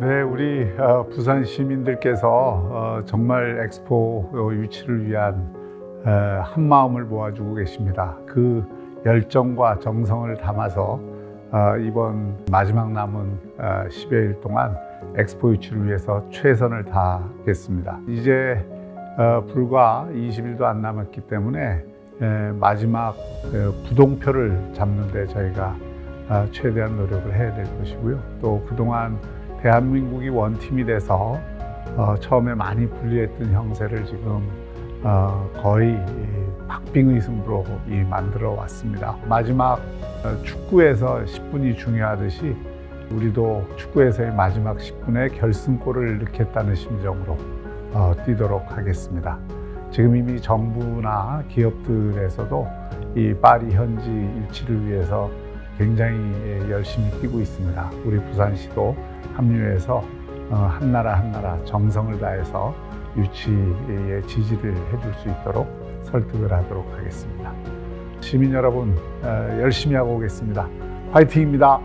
네, 우리 어, 부산 시민들께서 어, 정말 엑스포 요 유치를 위한 에, 한 마음을 모아주고 계십니다. 그 열정과 정성을 담아서 어, 이번 마지막 남은 어, 10여 일 동안 엑스포 유치를 위해서 최선을 다하겠습니다. 이제 어, 불과 20일도 안 남았기 때문에 에, 마지막 어, 부동표를 잡는데 저희가 어, 최대한 노력을 해야 될 것이고요. 또 그동안 대한민국이 원팀이 돼서 어, 처음에 많이 분리했던 형세를 지금 어, 거의 이 박빙의 승부로 이 만들어 왔습니다. 마지막 어, 축구에서 10분이 중요하듯이 우리도 축구에서의 마지막 10분에 결승골을 넣겠다는 심정으로 어, 뛰도록 하겠습니다. 지금 이미 정부나 기업들에서도 이 파리 현지 일치를 위해서 굉장히 예, 열심히 뛰고 있습니다. 우리 부산시도 합류해서 어, 한 나라 한 나라 정성을 다해서 유치에 지지를 해줄 수 있도록 설득을 하도록 하겠습니다. 시민 여러분 어, 열심히 하고 오겠습니다. 화이팅입니다.